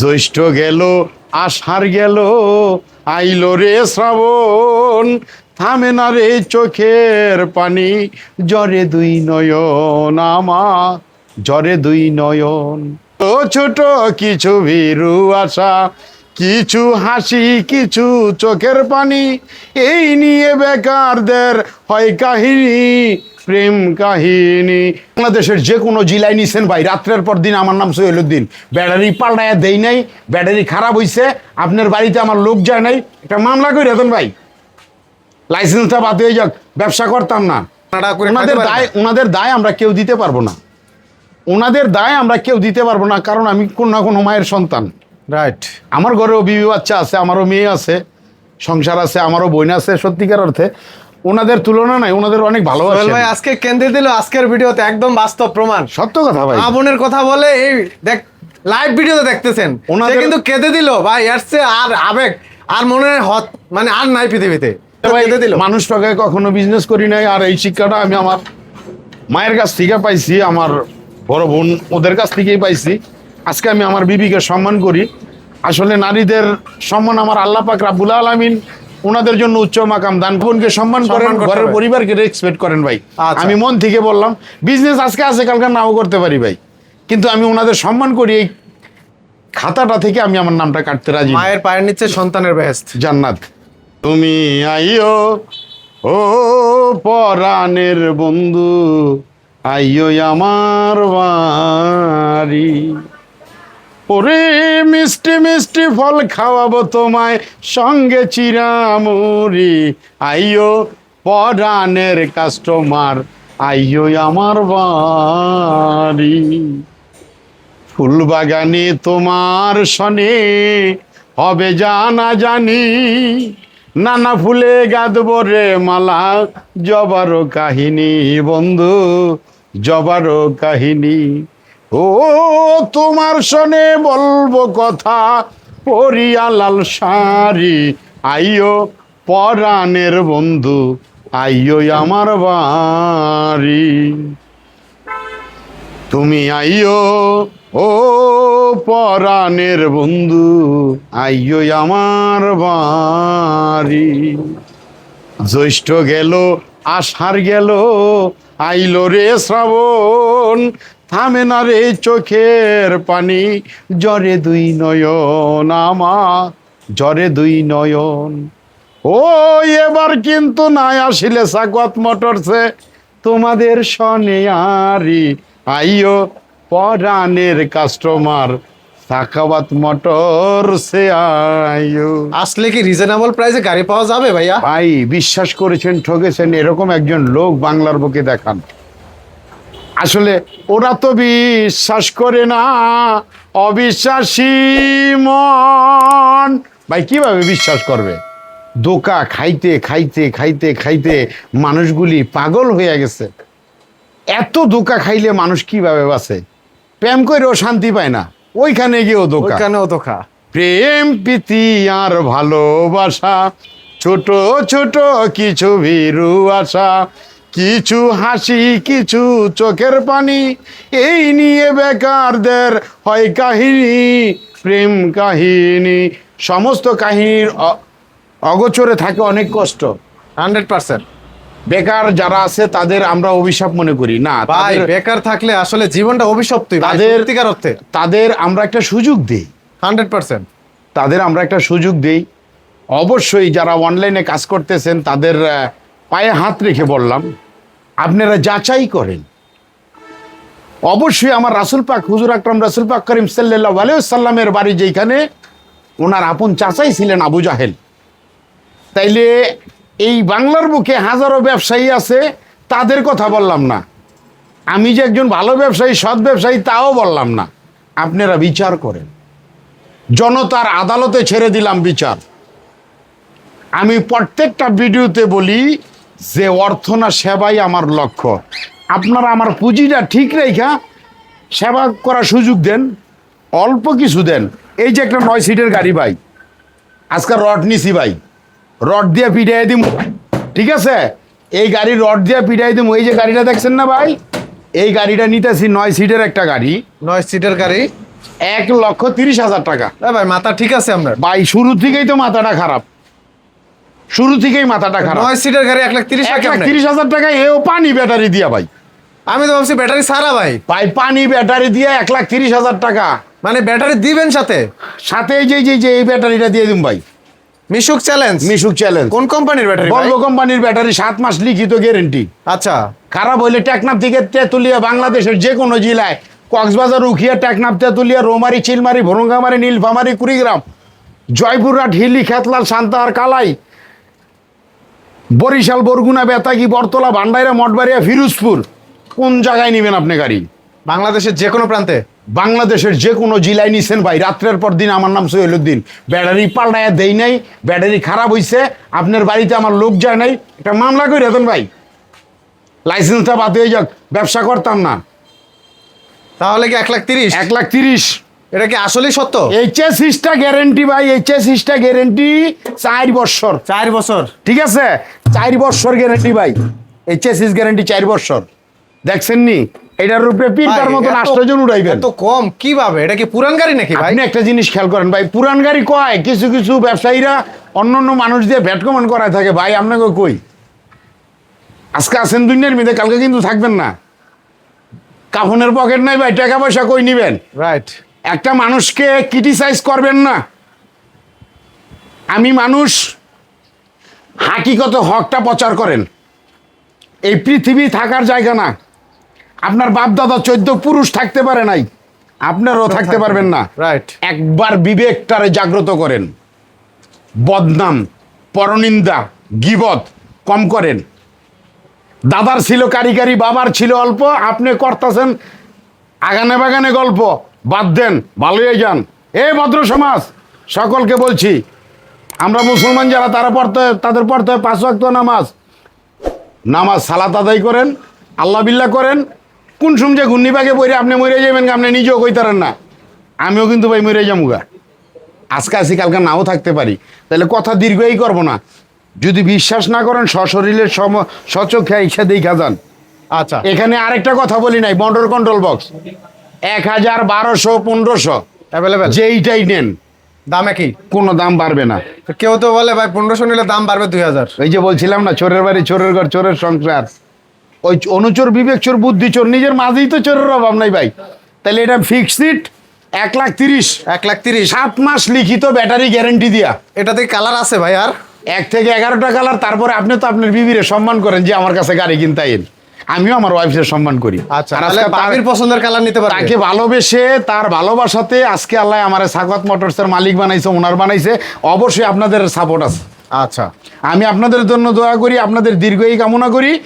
জ্যৈষ্ঠ গেল, আষাঢ় গেল, আইলো রে শ্রাবণ। থামে না রে চোখের পানি জরে দুই নয়ন আমার জরে দুই নয়ন। ও ছোট কিছু ভীরু আশা, কিছু হাসি, কিছু চোখের পানি, এই নিয়ে বেকারদের হয় কাহিনী। প্রেম কাহিনী। বাংলাদেশের যে কোনো জেলায় নিছেন ভাই রাত্রের পর দিন আমার নাম সৈয়দুদ্দিন। ব্যাটারি পাল্টায় দেই নাই ব্যাটারি খারাপ হইছে আপনার বাড়িতে আমার লোক যায় নাই। একটা মামলা করে দেন ভাই। লাইসেন্সটা বাদ হয়ে যাক ব্যবসা করতাম না। ওনাদের দায় ওনাদের দায় আমরা কেউ দিতে পারব না। ওনাদের দায় আমরা কেউ দিতে পারব না কারণ আমি কোন না কোনো মায়ের সন্তান। রাইট আমার ঘরেও বিবি বাচ্চা আছে আমারও মেয়ে আছে সংসার আছে আমারও বোন আছে সত্যিকার অর্থে। ওনাদের তুলনা নাই ওনাদের অনেক ভালো ভাই আজকে কেন্দ্রে দিল আজকের ভিডিওতে একদম বাস্তব প্রমাণ। সত্য কথা ভাই। মা বোনের কথা বলে এই দেখ লাইভ ভিডিওতে দেখতেছেন। ওনাদের- কিন্তু কেঁদে দিল ভাই চেয়ে আর আবেগ আর মনে হত মানে আর নাই পৃথিবীতে। কেঁদে দিল। মানুষ টাকায় কখনো বিজনেস করি নাই আর এই শিক্ষাটা আমি আমার মায়ের কাছ থেকে পাইছি আমার বড় বোন ওদের কাছ থেকেই পাইছি। আজকে আমি আমার বিবিকে সম্মান করি। আসলে নারীদের সম্মান আমার আল্লাহ পাক রাব্বুল আলামিন ওনাদের জন্য উচ্চ মাকাম দান বোনকে সম্মান করেন ঘরের পরিবারকে রেসপেক্ট করেন ভাই। আচ্ছা। আমি মন থেকে বললাম বিজনেস আজকে আছে কালকে নাও করতে পারি ভাই। কিন্তু আমি ওনাদের সম্মান করি এই খাতাটা থেকে আমি আমার নামটা কাটতে রাজি। মায়ের পায়ের নিচে সন্তানের ব্যস্ত জান্নাত। তুমি আইও ও পরাণের বন্ধু আইও আমার বাড়ি। ওরে ফল খাওয়াবো তোমায় সঙ্গে চিরামুরি আইও পরাণের কাস্টমার আইও আমার বাড়ি। ফুল বাগানে তোমার সনে হবে জানা জানি। নানা ফুলে গাঁদব রে মালা জবারও কাহিনী বন্ধু জবারও কাহিনী। ও, তোমার সনে বলব কথা পরিয়া লাল শাড়ি। আইও পরাণের বন্ধু আইও আমার বাড়ি। তুমি আইও ও পরাণের বন্ধু আইও আমার বাড়ি। জ্যৈষ্ঠ গেল, আষাঢ় গেল, আইলো রে শ্রাবণ থামে না রে চোখের পানি। জরে দুই নয়ন আমার জরে দুই নয়ন। ও এবার কিন্তু নাই আসিলে সাকওয়াত মোটরসে। তোমাদের সনে আরি আইও পরাণের কাস্টমার সাকাওয়াত মোটর সে আইও আসলে কি রিজনেবল প্রাইসে গাড়ি পাওয়া যাবে ভাইয়া? ভাই বিশ্বাস করেছেন ঠকেছেন এরকম একজন লোক বাংলার বুকে দেখান। আসলে ওরা তো বিশ্বাস করে না অবিশ্বাসী মন। ভাই কীভাবে বিশ্বাস করবে? দোকা খাইতে খাইতে খাইতে খাইতে মানুষগুলি পাগল হয়ে গেছে। এত দোকা খাইলে মানুষ কীভাবে বাঁচে? প্রেম করেও শান্তি পায় না। ওইখানে গিয়েও দোকা তো খা প্রেম প্রীতি আর ভালোবাসা ছোট ছোট কিছু ভীরু আশা। কিছু হাসি কিছু চোখের পানি এই নিয়ে বেকারদের হয় কাহিনী প্রেম কাহিনী। সমস্ত কাহিনীর অগোচরে থাকে অনেক কষ্ট। Hundred percent. বেকার যারা আছে তাদের আমরা অভিশাপ মনে করি। না ভাই বেকার থাকলে আসলে জীবনটা অভিশপ্তই ভাই তাদের- অর্থে। তাদের আমরা একটা সুযোগ দিই। Hundred percent. তাদের আমরা একটা সুযোগ দিই। অবশ্যই যারা অনলাইনে কাজ করতেছেন তাদের পায়ে হাত রেখে বললাম। আপনারা যাচাই করেন। অবশ্যই আমার রাসুল পাক, হুজুর আকরাম রাসুল পাক করিম সাল্লাহ আলাইসাল্লামের বাড়ি যেখানে ওনার আপন চাচাই ছিলেন আবু জাহেল। তাইলে এই বাংলার বুকে হাজারো ব্যবসায়ী আছে, তাদের কথা বললাম না। আমি যে একজন ভালো ব্যবসায়ী, সৎ ব্যবসায়ী, তাও বললাম না। আপনারা বিচার করেন। জনতার আদালতে ছেড়ে দিলাম বিচার। আমি প্রত্যেকটা ভিডিওতে বলি যে অর্থ না সেবাই আমার লক্ষ্য। আপনারা আমার পুঁজিটা ঠিক রেখা সেবা করার সুযোগ দেন অল্প কিছু দেন। এই যে একটা নয় সিটের গাড়ি ভাই আজকাল রড নিছি ভাই। রড দিয়ে পিটাই দিম ঠিক আছে? এই গাড়ি রড দিয়ে পিটাই দিম। এই যে গাড়িটা দেখছেন না ভাই? এই গাড়িটা নিতেছি নয় সিটের একটা গাড়ি। নয় সিটের গাড়ি? এক লক্ষ তিরিশ হাজার টাকা। ভাই মাথা ঠিক আছে আপনার? ভাই শুরু থেকেই তো মাথাটা খারাপ। শুরু থেকেই মাথাটা খারাপ। নয় সিটের গাড়ি এক লাখ তিরিশ এক লাখ তিরিশ হাজার টাকা এও পানি ব্যাটারি দিয়া ভাই। আমি তো ভাবছি ব্যাটারি সারা ভাই। ভাই পানি ব্যাটারি দিয়ে এক লাখ তিরিশ হাজার টাকা। মানে ব্যাটারি দিবেন সাথে? সাথে এই যে যে- যে এই ব্যাটারিটা দিয়ে দিন ভাই। মিশুক চ্যালেঞ্জ মিশুক চ্যালেঞ্জ কোন কোম্পানির ব্যাটারি? ভলভো কোম্পানির ব্যাটারি সাত মাস লিখিত গ্যারেন্টি আচ্ছা। খারাপ হইলে টেকনাফ থেকে তেঁতুলিয়া বাংলাদেশের যে কোনো জেলায়। কক্সবাজার উখিয়া টেকনাফ তেঁতুলিয়া রোমারি চিলমারি ভরঙ্গামারি নীলফামারি কুড়িগ্রাম জয়পুরহাট হিলি খেতলাল সান্তাহার কালাই বরিশাল বরগুনা বেতাগি বরতলা ভান্ডাইরা মঠবাড়িয়া ফিরোজপুর। কোন জায়গায় নেবেন আপনি গাড়ি? বাংলাদেশের যে কোনো প্রান্তে। বাংলাদেশের যে কোনো জেলায় নিছেন ভাই। রাত্রের পর দিন আমার নাম সোহেলুদ্দিন ব্যাটারি পাল্টায়া দেই নাই ব্যাটারি খারাপ হইছে আপনার বাড়িতে আমার লোক যায় নাই। একটা মামলা করে দেন ভাই। লাইসেন্সটা বাদ হয়ে যাক ব্যবসা করতাম না। তাহলে কি এক লাখ তিরিশ? এক লাখ তিরিশ। এটা কি আসলেই সত্য? এই চেসিসটা গ্যারেন্টি ভাই এই চেসিসটা গ্যারেন্টি চার বছর। চার বছর। ঠিক আছে? চার বছর গ্যারেন্টি ভাই। এই চেসিস গ্যারেন্টি চার বছর। দেখছেন নি? এটার উপরে পিনটার ভাই, মতন উড়াইবেন। এত কম কীভাবে? এটা কি পুরান গাড়ি নাকি ভাই? আপনি একটা জিনিস খেয়াল করেন ভাই পুরান গাড়ি কয়? কিছু কিছু ব্যবসায়ীরা অন্য অন্য মানুষ দিয়ে ভ্যাট কমান করায় থাকে ভাই আপনাকে কই? আজকে আছেন দুনিয়ার মধ্যে কালকে কিন্তু থাকবেন না। কাফনের পকেট নাই ভাই টাকা পয়সা কই নিবেন? রাইট একটা মানুষকে ক্রিটিসাইজ করবেন না। আমি মানুষ হাকিগত হকটা প্রচার করেন। এই পৃথিবী থাকার জায়গা না। আপনার বাপ দাদা চোদ্দ পুরুষ থাকতে পারে নাই। আপনারও থাকতে পারবেন না। রাইট একবার বিবেকটারে জাগ্রত করেন। বদনাম পরনিন্দা গিবত কম করেন। দাদার ছিল কারিগরি বাবার ছিল অল্প। আপনি করতেছেন আগানে বাগানে গল্প। বাদ দেন ভালোই যান। এ ভদ্র সমাজ সকলকে বলছি আমরা মুসলমান যারা তারা পড়তে হয় তাদের পড়তে হয় পাঁচ ওয়াক্ত নামাজ। নামাজ সালাত আদায় করেন আল্লাহ বিল্লাহ করেন কোন সময় ঘূর্ণিপাকে বইরে আপনি মরে যাবেন আপনি নিজেও কইতারেন না। আমিও কিন্তু ভাই মরে যামুগা। আজকে আসি কালকে নাও থাকতে পারি। তাহলে কথা দীর্ঘই করব না। যদি বিশ্বাস না করেন সশরীরের সম সচক্ষে ইচ্ছা দেখা যান। আচ্ছা। এখানে আরেকটা কথা বলি নাই বন্ডর কন্ট্রোল বক্স এক হাজার বারোশো পনেরোশো। অ্যাভেলেবেল যেইটাই নেন দাম একই? কোনো দাম বাড়বে না। কেউ তো বলে ভাই পনেরোশো নিলে দাম বাড়বে দুই হাজার। এই যে বলছিলাম না চোরের বাড়ি চোরের ঘর চোরের সংসার। ওই অনুচোর বিবেক চোর বুদ্ধি চোর নিজের মাঝেই তো চোরের অভাব নাই ভাই। তাহলে এটা ফিক্সড এক লাখ তিরিশ। এক লাখ তিরিশ। সাত মাস লিখিত ব্যাটারি গ্যারেন্টি দিয়া। এটাতে কালার আছে ভাই আর? এক থেকে এগারোটা কালার তারপরে আপনি তো আপনার বিবিরে সম্মান করেন যে আমার কাছে গাড়ি কিনতাইন আমিও আমার ওয়াইফের সম্মান করি। আচ্ছা তার- পছন্দের কালার নিতে পারবে। তাকে ভালোবেসে তার ভালোবাসাতে আজকে আল্লাহ আমার সাকত মোটরসের মালিক বানাইছে ওনার বানাইছে। অবশ্যই আপনাদের সাপোর্ট আছে। আচ্ছা। আমি আপনাদের জন্য দোয়া করি আপনাদের দীর্ঘই কামনা করি।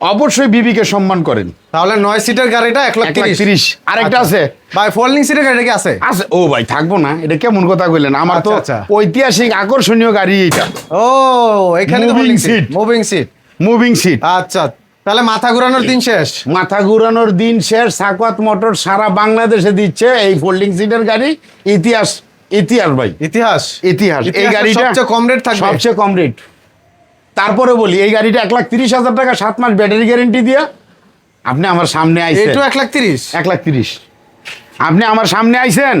অবশ্যই বিবিকে সম্মান করেন। তাহলে নয় সিটের গাড়িটা এক লাখ তিরিশ। আরেকটা আচ্ছা। আছে? ভাই ফোল্ডিং সিটের গাড়িটা কি আছে? আছে। ও ভাই থাকব না। এটা কেমন কথা কইলেন? আমার তো আচ্ছা। ঐতিহাসিক আকর্ষণীয় গাড়ি এটা ও এখানে তো Moving seat moving seat moving seat আচ্ছা। তাহলে মাথা ঘুরানোর দিন শেষ? মাথা ঘুরানোর দিন শেষ সাকওয়াত মোটর সারা বাংলাদেশে দিচ্ছে এই ফোল্ডিং সিটের গাড়ি। ইতিহাস ইতিহাস ভাই। ইতিহাস? ইতিহাস এই গাড়িটা সবচেয়ে কম রেট থাকবে। সবচেয়ে কম রেট তারপরে বলি এই গাড়িটা এক লাখ তিরিশ হাজার টাকা সাত মাস ব্যাটারি গ্যারেন্টি দিয়া। আপনি আমার সামনে আইছেন। এইটু এক লাখ তিরিশ? এক লাখ তিরিশ। আপনি আমার সামনে আমার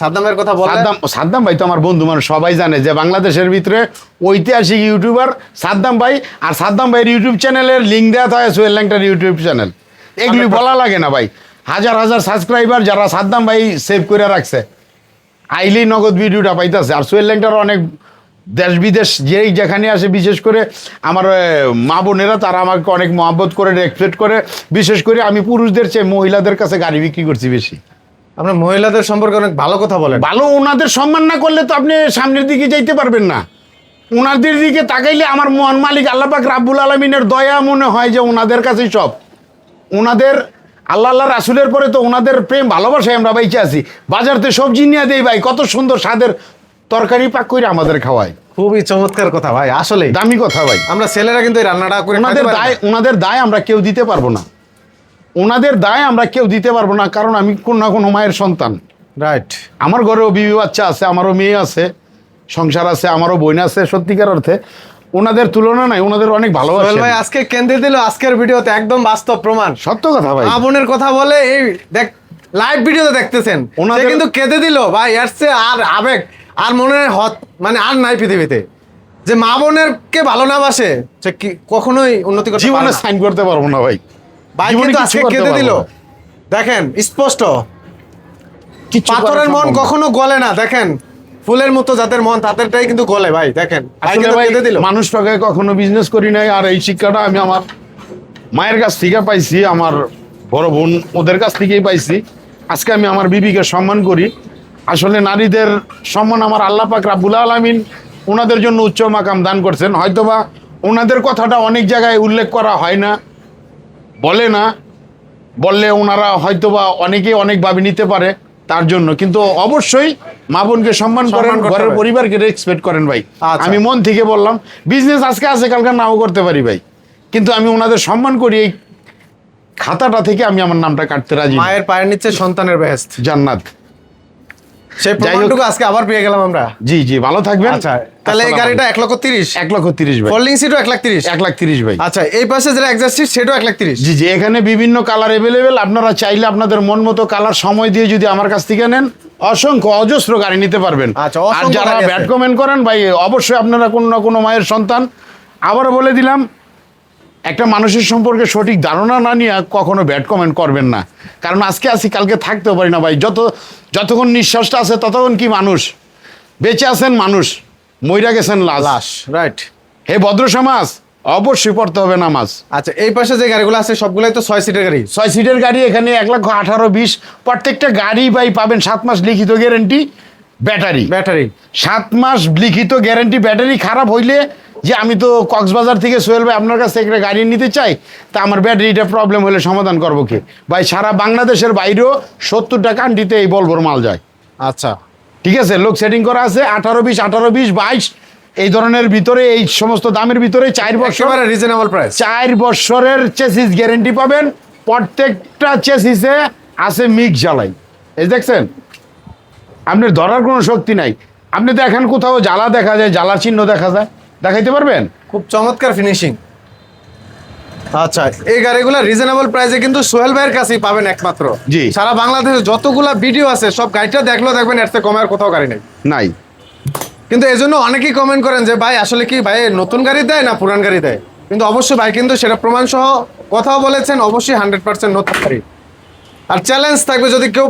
সাদ্দামের কথা সাদ্দাম সাদ্দাম ভাই তো আমার বন্ধু মানুষ সবাই জানে যে বাংলাদেশের ভিতরে ঐতিহাসিক ইউটিউবার সাদ্দাম ভাই আর সাদ্দাম ভাইয়ের ইউটিউব চ্যানেলের লিঙ্ক দেওয়া থাকে সোহেল ল্যাংটার ইউটিউব চ্যানেল। এগুলি বলা লাগে না ভাই। হাজার হাজার সাবস্ক্রাইবার যারা সাদ্দাম ভাই সেভ করে রাখছে। আইলেই নগদ ভিডিওটা পাইতেছে। আর সোহেল ল্যাংটার অনেক দেশ বিদেশ যেই যেখানে আসে বিশেষ করে আমার মা বোনেরা তারা আমাকে অনেক মহব্বত করে রেসপেক্ট করে। বিশেষ করে আমি পুরুষদের চেয়ে মহিলাদের কাছে গাড়ি বিক্রি করছি বেশি। আপনার মহিলাদের সম্পর্কে অনেক ভালো কথা বলেন। ভালো ওনাদের সম্মান না করলে তো আপনি সামনের দিকে যাইতে পারবেন না। ওনাদের দিকে তাকাইলে আমার মহান মালিক আল্লাপাক রাব্বুল আলমিনের দয়া মনে হয় যে ওনাদের কাছেই সব। ওনাদের আল্লাহ আল্লাহ রাসুলের পরে তো ওনাদের প্রেম ভালোবাসায় আমরা বাইচে আছি। বাজারতে সবজি নিয়ে দেই ভাই কত সুন্দর স্বাদের তরকারি পাক করে আমাদের খাওয়ায়। খুবই চমৎকার কথা ভাই আসলে দামি কথা ভাই। আমরা ছেলেরা কিন্তু এই রান্নাটা করে ওনাদের দায় ওনাদের দায় আমরা কেউ দিতে পারব না। ওনাদের দায় আমরা কেউ দিতে পারব না কারণ আমি কোন না কোনো মায়ের সন্তান। রাইট আমার ঘরেও বিবি বাচ্চা আছে আমারও মেয়ে আছে সংসার আছে আমারও বোন আছে সত্যিকার অর্থে ওনাদের তুলনা নাই ওনাদের অনেক ভালো ভাই আজকে কেন্দ্রে দিল আজকের ভিডিওতে একদম বাস্তব প্রমাণ। সত্য কথা ভাই। মা বোনের কথা বলে এই দেখ লাইভ ভিডিওতে দেখতেছেন। ওনাদের- কিন্তু কেঁদে দিল ভাই চেয়ে আর আবেগ আর মনে হত মানে আর নাই পৃথিবীতে। যে মা বোনের কে ভালো না বাসে সে কি কখনোই উন্নতি জীবনে সাইন করতে পারব না ভাই। ভাই কিন্তু আজকে কেঁদে দিল। দেখেন স্পষ্ট। পাথরের মন কখনো গলে না দেখেন। ফুলের মতো যাদের মন তাদেরটাই কিন্তু গলে ভাই দেখেন। মানুষ টাকে কখনো বিজনেস করি নাই আর এই শিক্ষাটা আমি আমার মায়ের কাছ থেকে পাইছি আমার বড় বোন ওদের কাছ থেকেই পাইছি। আজকে আমি আমার বিবিকে সম্মান করি। আসলে নারীদের সম্মান আমার আল্লাহ পাক রাব্বুল আলামিন ওনাদের জন্য উচ্চ মাকাম দান করছেন। হয়তোবা ওনাদের কথাটা অনেক জায়গায় উল্লেখ করা হয় না। বলে না বললে ওনারা হয়তো বা অনেকে অনেকভাবে নিতে পারে তার জন্য। কিন্তু অবশ্যই মা বোনকে সম্মান করেন ঘরের পরিবারকে রেসপেক্ট করেন ভাই। আচ্ছা। আমি মন থেকে বললাম বিজনেস আজকে আছে কালকে নাও করতে পারি ভাই। কিন্তু আমি ওনাদের সম্মান করি এই খাতাটা থেকে আমি আমার নামটা কাটতে রাজি মায়ের পায়ের নিচে সন্তানের ব্যস্ত জান্নাত। সেই প্রমাণটুকু আজকে আবার পেয়ে গেলাম আমরা। জি জি ভালো থাকবেন। আচ্ছা তাহলে এই গাড়িটা এক লক্ষ তিরিশ। এক লক্ষ তিরিশ ভাই। ফোল্ডিং সিটও এক লাখ তিরিশ। এক লাখ তিরিশ ভাই। আচ্ছা এই পাশে যেটা এক্সাস্ট সিট সেটাও এক লাখ তিরিশ। জি জি এখানে বিভিন্ন কালার অ্যাভেলেবেল আপনারা চাইলে আপনাদের মন মতো কালার সময় দিয়ে যদি আমার কাছ থেকে নেন অসংখ্য অজস্র গাড়ি নিতে পারবেন। আচ্ছা, আর যারা আছে। কমেন্ট করেন ভাই অবশ্যই আপনারা কোনো না কোনো মায়ের সন্তান। আবারও বলে দিলাম একটা মানুষের সম্পর্কে সঠিক ধারণা না নিয়ে কখনো ব্যাড কমেন্ট করবেন না। কারণ আজকে আসি কালকে থাকতেও পারি না ভাই। যত যতক্ষণ নিঃশ্বাসটা আছে ততক্ষণ কি মানুষ? বেঁচে আছেন মানুষ মইরা গেছেন লাশ। রাইট হে ভদ্র সমাজ অবশ্যই পড়তে হবে নামাজ। আচ্ছা এই পাশে যে গাড়িগুলো আছে সবগুলাই তো ছয় সিটের গাড়ি? ছয় সিটের গাড়ি এখানে এক লক্ষ আঠারো বিশ। প্রত্যেকটা গাড়ি ভাই পাবেন সাত মাস লিখিত গ্যারেন্টি ব্যাটারি। ব্যাটারি। সাত মাস লিখিত গ্যারেন্টি ব্যাটারি খারাপ হইলে যে আমি তো কক্সবাজার থেকে সোহেল ভাই আপনার কাছ থেকে গাড়ি নিতে চাই তা আমার ব্যাটারিটা প্রবলেম হলে সমাধান করব কি? ভাই সারা বাংলাদেশের বাইরেও সত্তরটা কান্ট্রিতে এই বলবোর মাল যায়। আচ্ছা। ঠিক আছে? লোক সেটিং করা আছে আঠারো বিশ আঠারো বিশ বাইশ এই ধরনের ভিতরে এই সমস্ত দামের ভিতরে চার বছর রিজনেবল প্রাইস চার বছরের চেসিস গ্যারেন্টি পাবেন। প্রত্যেকটা চেসিসে আছে মিক্স জ্বালাই। এই দেখছেন? আপনার ধরার কোনো শক্তি নাই। আপনি তো এখন কোথাও জ্বালা দেখা যায় জ্বালা চিহ্ন দেখা যায়। দেখাইতে পারবেন? খুব চমৎকার ফিনিশিং আচ্ছা এই গাড়িগুলো রিজনেবল প্রাইসে কিন্তু সোহেল ভাইয়ের কাছেই পাবেন একমাত্র। জি। সারা বাংলাদেশে যতগুলা ভিডিও আছে সব গাড়িটা দেখলেও দেখবেন এর থেকে কমের কোথাও গাড়ি নেই। নাই। কিন্তু এই জন্য অনেকেই কমেন্ট করেন যে ভাই আসলে কি ভাই নতুন গাড়ি দেয় না পুরান গাড়ি দেয়? কিন্তু অবশ্যই ভাই কিন্তু সেটা প্রমাণ সহ কথাও বলেছেন অবশ্যই হান্ড্রেড পার্সেন্ট নতুন গাড়ি। আর চ্যালেঞ্জ থাকবে যদি কেউ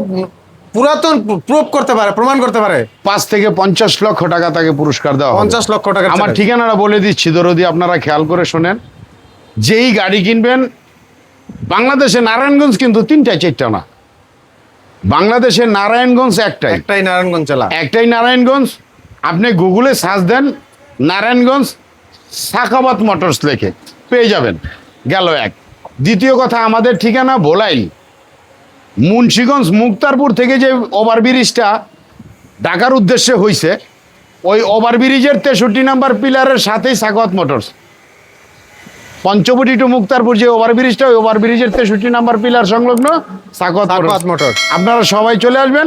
পুরাতন প্রুভ করতে পারে প্রমাণ করতে পারে। পাঁচ থেকে পঞ্চাশ লক্ষ টাকা তাকে পুরস্কার দেওয়া পঞ্চাশ লক্ষ টাকা আমার ঠিকানাটা বলে দিচ্ছি দরদি আপনারা খেয়াল করে শোনেন। যেই গাড়ি কিনবেন বাংলাদেশে নারায়ণগঞ্জ কিন্তু তিনটা চারটা না। বাংলাদেশে নারায়ণগঞ্জ একটাই। একটাই নারায়ণগঞ্জ জেলা। একটাই নারায়ণগঞ্জ। আপনি গুগলে সার্চ দেন নারায়ণগঞ্জ সাখাবাত মোটরস লেখে পেয়ে যাবেন। গেল এক। দ্বিতীয় কথা আমাদের ঠিকানা ভোলাই মুন্সীগঞ্জ মুক্তারপুর থেকে যে ওভারব্রিজটা ঢাকার উদ্দেশ্যে হয়েছে ওই ওভারব্রিজের তেষট্টি নাম্বার পিলারের সাথেই সাখাওয়াত মোটরস। পঞ্চবটি টু মুক্তারপুর যে ওভারব্রিজটা ওই ওভারব্রিজের তেষট্টি নাম্বার পিলার সংলগ্ন সাখাওয়াত মোটরস। আপনারা সবাই চলে আসবেন।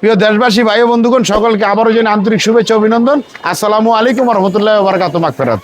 প্রিয় দেশবাসী ভাই ও বন্ধুগণ সকলকে আবারও যেন আন্তরিক শুভেচ্ছা অভিনন্দন। আসসালামু আলাইকুম রহমতুল্লাহ বারকাত মাকফেরাত